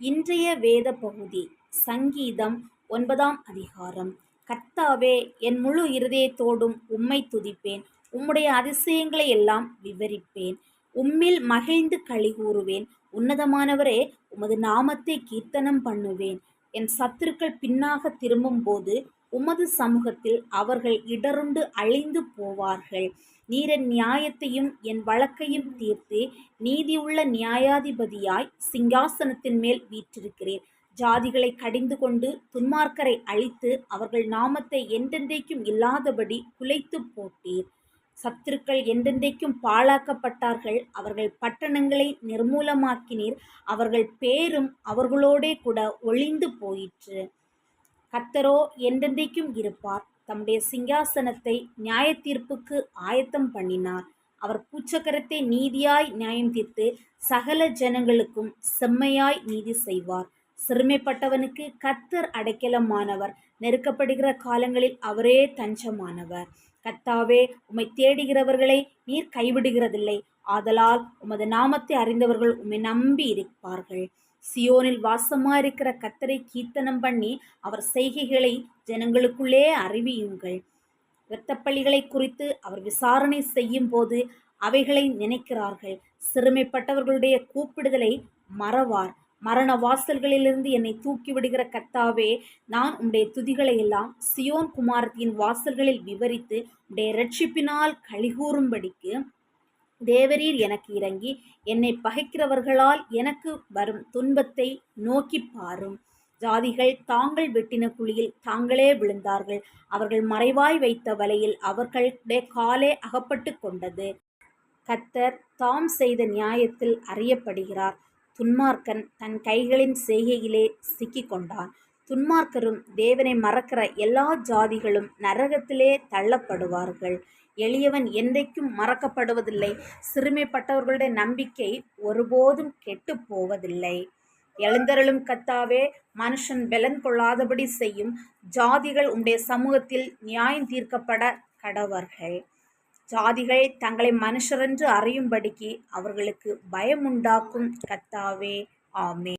இன்றைய வேத பகுதி சங்கீதம் ஒன்பதாம் அதிகாரம். கர்த்தாவே என் முழு இருதயத்தோடும் உம்மை துதிப்பேன். உம்முடைய அதிசயங்களை எல்லாம் விவரிப்பேன். உம்மில் மகிழ்ந்து களி கூறுவேன். உன்னதமானவரே உமது நாமத்தை கீர்த்தனம் பண்ணுவேன். என் சத்துருக்கள் பின்னாக திரும்பும்போது உமது சமூகத்தில் அவர்கள் இடருண்டு அழிந்து போவார்கள். நீர் என் நியாயத்தையும் என் வழக்கையும் தீர்த்து நீதியுள்ள நியாயாதிபதியாய் சிங்காசனத்தின் மேல் வீற்றிருக்கிறீர் ஜாதிகளை கடிந்து கொண்டு துன்மார்க்கரை அழித்து அவர்கள் நாமத்தை என்றென்றைக்கும் இல்லாதபடி குலைத்து போட்டீர். சத்துருக்கள் என்றென்றைக்கும் பாழாக்கப்பட்டார்கள். அவர்கள் பட்டணங்களை நிர்மூலமாக்கினீர். அவர்கள் பேரும் அவர்களோடே கூட ஒளிந்து போயிற்று. கத்தரோ என்றென்றைக்கும் இருப்பார். தம்முடைய சிங்காசனத்தை நியாய தீர்ப்புக்கு ஆயத்தம் பண்ணினார். அவர் பூச்சக்கரத்தை நீதியாய் நியாயம் தீர்த்து சகல ஜனங்களுக்கும் செம்மையாய் நீதி செய்வார். சிறுமைப்பட்டவனுக்கு கத்தர் அடைக்கலமானவர். நெருக்கப்படுகிற காலங்களில் அவரே தஞ்சமானவர். கத்தாவே உம்மை தேடுகிறவர்களை நீர் கைவிடுகிறதில்லை. ஆதலால் உமது நாமத்தை அறிந்தவர்கள் உம்மை நம்பி இருப்பார்கள். சியோனில் வாசமாயிருக்கிற கத்தரை கீர்த்தனம் பண்ணி அவர் செய்கைகளை ஜனங்களுக்குள்ளே அறிவியுங்கள். இரத்தப்பள்ளிகளை குறித்து அவர் விசாரணை செய்யும் போது அவைகளை நினைக்கிறார்கள். சிறுமைப்பட்டவர்களுடைய கூப்பிடுதலை மறவார். மரண வாசல்களிலிருந்து என்னை தூக்கி விடுகிற கத்தாவே நான் உம்முடைய துதிகளை எல்லாம் சியோன் குமாரத்தின் வாசல்களில் விவரித்து உடைய ரட்சிப்பினால் கழிகூறும்படிக்கு தேவரீர் எனக்கு இறங்கி என்னை பகைக்கிறவர்களால் எனக்கு வரும் துன்பத்தை நோக்கி பாரும். ஜாதிகள் தாங்கள் வெட்டின குழியில் தாங்களே விழுந்தார்கள். அவர்கள் மறைவாய் வைத்த வலையில் அவர்களுடைய காலே அகப்பட்டு கொண்டது. கத்தர் தாம் செய்த நியாயத்தில் அறியப்படுகிறார். துன்மார்க்கன் தன் கைகளின் செய்கையிலே சிக்கிக்கொண்டான். துன்மார்க்கரும் தேவனை மறக்கிற எல்லா ஜாதிகளும் நரகத்திலே தள்ளப்படுவார்கள். எளியவன் என்றைக்கும் மறக்கப்படுவதில்லை. சிறுமைப்பட்டவர்களுடைய நம்பிக்கை ஒருபோதும் கெட்டு போவதில்லை எழுந்தருளும் கத்தாவே மனுஷன் பலன் கொள்ளாதபடி செய்யும் ஜாதிகள் உடைய சமூகத்தில் நியாயம் தீர்க்கப்பட கடவர்கள். ஜாதிகள் தங்களை மனுஷரென்று அறியும்படிக்கு அவர்களுக்கு பயமுண்டாக்கும் கத்தாவே. ஆமே